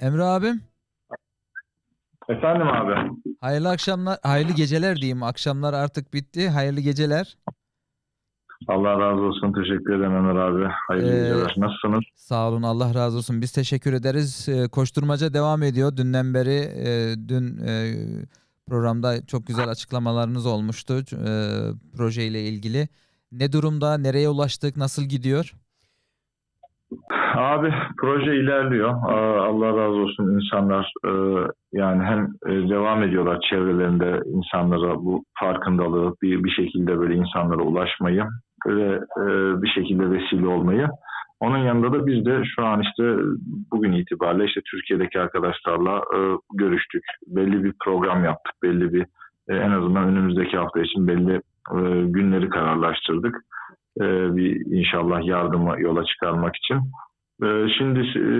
Emre abim, Efendim abi. hayırlı akşamlar, hayırlı geceler diyeyim. Akşamlar artık bitti. Hayırlı geceler. Allah razı olsun. Teşekkür ederim Ömer abi. Hayırlı Ee, geceler. Nasılsınız? Sağ olun, Allah razı olsun. Biz teşekkür ederiz. Ee, Koşturmaca devam ediyor. Dünden beri, e, dün e, programda çok güzel açıklamalarınız olmuştu e, projeyle ilgili. Ne durumda, nereye ulaştık, nasıl gidiyor? Abi proje ilerliyor. Allah razı olsun insanlar e, yani hem e, devam ediyorlar çevrelerinde insanlara bu farkındalığı bir, bir şekilde böyle insanlara ulaşmayı ve e, bir şekilde vesile olmayı. Onun yanında da biz de şu an işte bugün itibariyle işte Türkiye'deki arkadaşlarla görüştük. Belli bir program yaptık. Belli bir en azından önümüzdeki hafta için belli günleri kararlaştırdık. E, bir inşallah yardımı yola çıkarmak için. Ee, Şimdi e,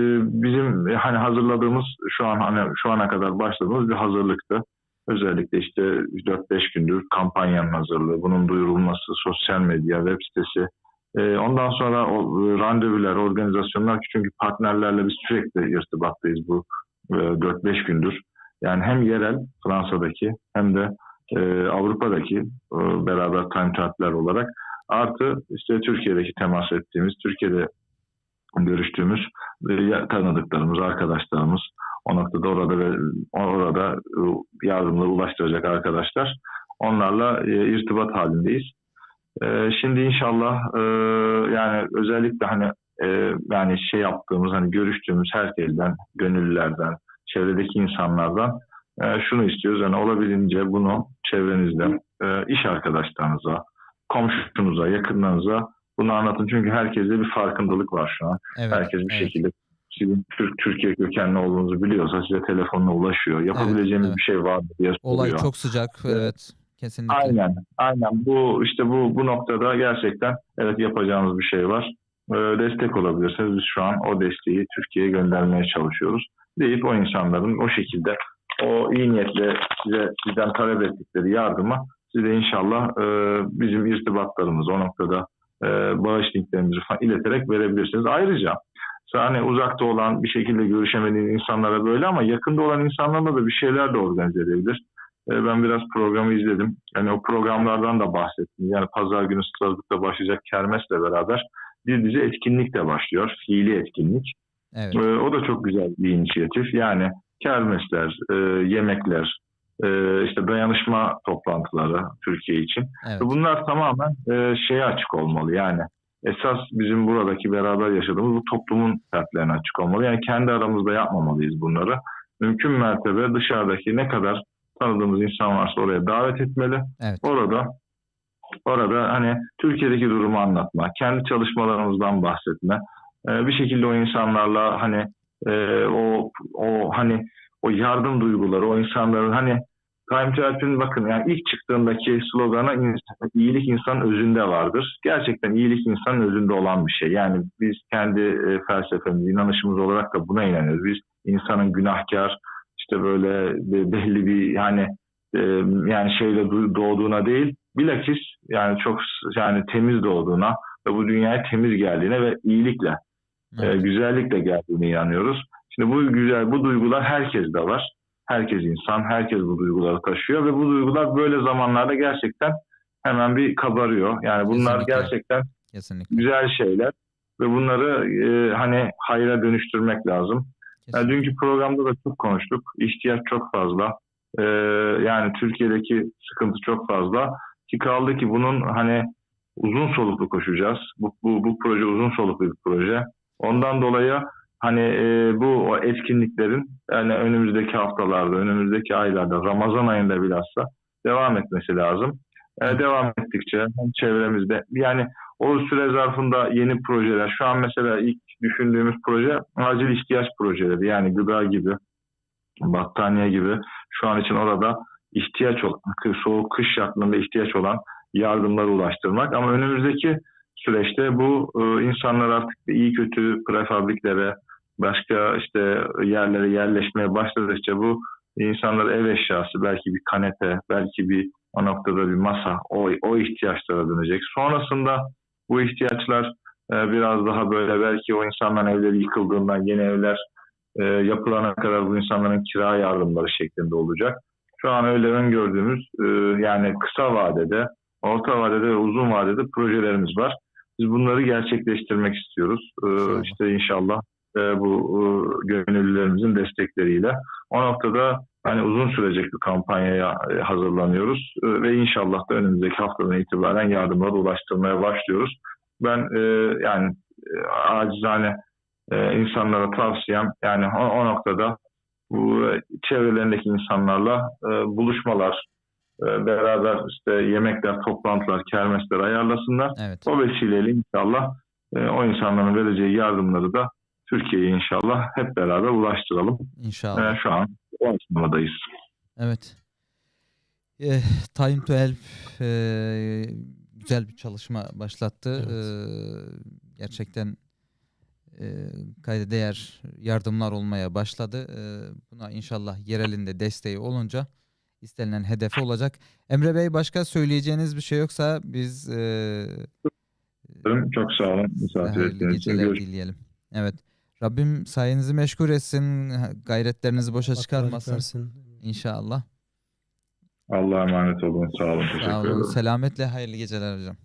bizim e, hani hazırladığımız şu an hani şu ana kadar başladığımız bir hazırlıktı. Özellikle işte 4-5 gündür kampanyanın hazırlığı, bunun duyurulması, sosyal medya, web sitesi. Ondan sonra e, randevular, organizasyonlar çünkü partnerlerle biz sürekli irtibattayız bu e, 4-5 gündür. Yani hem yerel Fransa'daki hem de e, Avrupa'daki e, beraber time tatiller olarak artı işte Türkiye'deki temas ettiğimiz, Türkiye'de görüştüğümüz tanıdıklarımız, arkadaşlarımız o noktada orada ve orada yardımları ulaştıracak arkadaşlar. Onlarla e, irtibat halindeyiz. E, Şimdi inşallah e, yani özellikle hani yani şey yaptığımız hani görüştüğümüz herkesten, gönüllülerden, çevredeki insanlardan şunu istiyoruz. Yani olabildiğince bunu çevrenizden, iş arkadaşlarınıza, komşunuza, yakınlarınıza bunu anlatın. Çünkü herkeste bir farkındalık var şu an. Evet, Herkes bir evet. şekilde sizin Türk Türkiye kökenli olduğunuzu biliyorsa size telefonla ulaşıyor. Yapabileceğimiz evet. bir şey var mı diye Olay soruyor. çok sıcak, Evet. evet. Kesinlikle. Aynen, aynen. Bu işte bu bu noktada gerçekten evet yapacağımız bir şey var. Ee, destek olabilirsiniz. Biz şu an o desteği Türkiye'ye göndermeye çalışıyoruz. Deyip o insanların o şekilde o iyi niyetle size sizden talep ettikleri yardımı size inşallah e, bizim irtibatlarımız o noktada e, bağış linklerimizi falan ileterek verebilirsiniz. Ayrıca hani uzakta olan bir şekilde görüşemediğiniz insanlara böyle ama yakında olan insanlarla da bir şeyler de organize edebilir. E, Ben biraz programı izledim. Yani o programlardan da bahsettim. Yani pazar günü Strasbourg'da başlayacak kermesle beraber bir dizi etkinlik de başlıyor. Fiili etkinlik. Evet. E, O da çok güzel bir inisiyatif. Yani kermesler, e, yemekler, e, işte dayanışma toplantıları Türkiye için. Evet. Bunlar tamamen e, şeye açık olmalı. Yani esas bizim buradaki beraber yaşadığımız bu toplumun fertlerine açık olmalı. Yani kendi aramızda yapmamalıyız bunları. Mümkün mertebe dışarıdaki ne kadar tanıdığımız insan varsa oraya davet etmeli. Evet. Orada orada hani Türkiye'deki durumu anlatma, kendi çalışmalarımızdan bahsetme. e, bir şekilde o insanlarla hani e, o o hani o yardım duyguları, o insanların hani Time to Help'in bakın yani ilk çıktığındaki slogana iyilik insanın özünde vardır. Gerçekten iyilik insanın özünde olan bir şey. Yani biz kendi e, felsefemiz, inanışımız olarak da buna inanıyoruz. Biz insanın günahkar, işte böyle be- belli bir yani e, yani şeyle du- doğduğuna değil, bilakis yani çok yani temiz doğduğuna ve bu dünyaya temiz geldiğine ve iyilikle, e, Evet. güzellikle geldiğine inanıyoruz. Şimdi bu güzel, bu duygular herkeste var. Herkes insan, herkes bu duyguları taşıyor ve bu duygular böyle zamanlarda gerçekten hemen bir kabarıyor. Yani bunlar Kesinlikle. gerçekten Kesinlikle. güzel şeyler ve bunları e, hani hayra dönüştürmek lazım. Yani dünkü programda da çok konuştuk. İhtiyaç çok fazla. Ee, yani Türkiye'deki sıkıntı çok fazla. Ki kaldı ki bunun hani uzun soluklu koşacağız. Bu, bu, bu proje uzun soluklu bir proje. Ondan dolayı hani e, bu o etkinliklerin yani önümüzdeki haftalarda, önümüzdeki aylarda, Ramazan ayında bilhassa devam etmesi lazım. Ee, devam ettikçe hem çevremizde yani o süre zarfında yeni projeler, şu an mesela ilk düşündüğümüz proje acil ihtiyaç projeleri yani gıda gibi, battaniye gibi şu an için orada ihtiyaç olan, soğuk kış şartlarında ihtiyaç olan yardımları ulaştırmak. Ama önümüzdeki süreçte bu e, insanlar artık iyi kötü prefabriklere, başka işte yerlere yerleşmeye başladıkça bu insanlar ev eşyası, belki bir kanepe, belki bir o noktada bir masa, o, o ihtiyaçlara dönecek. Sonrasında bu ihtiyaçlar e, biraz daha böyle belki o insanların evleri yıkıldığından yeni evler e, yapılana kadar bu insanların kira yardımları şeklinde olacak. Şu an öyle öngördüğümüz e, yani kısa vadede, orta vadede ve uzun vadede projelerimiz var. Biz bunları gerçekleştirmek istiyoruz. E, işte inşallah e, bu e, gönüllülerimizin destekleriyle. O noktada hani uzun sürecek bir kampanyaya e, hazırlanıyoruz E, ve inşallah da önümüzdeki haftadan itibaren yardımları ulaştırmaya başlıyoruz. Ben e, yani e, acizane e, insanlara tavsiyem yani o, o noktada bu e, çevrelerindeki insanlarla e, buluşmalar, e, beraber işte yemekler, toplantılar, kermesler ayarlasınlar. Evet. O vesileyle inşallah o insanların vereceği yardımları da Türkiye'ye inşallah hep beraber ulaştıralım. İnşallah. E, şu an o aşamadayız. Evet. Eh, Time to Help eh, güzel bir çalışma başlattı. Evet. Eh, gerçekten eh, kayda değer yardımlar olmaya başladı. Eh, buna inşallah yerelinde desteği olunca istenilen hedefi olacak. Emre Bey başka söyleyeceğiniz bir şey yoksa biz eh, Çok sağ olun misafir ettiğiniz için. Evet. Rabbim sayenizi meşgul etsin. Gayretlerinizi boşa çıkarmasın. versin. İnşallah. Allah'a emanet olun. Sağ olun. Teşekkür Sağ olun. ederim. Selametle hayırlı geceler hocam.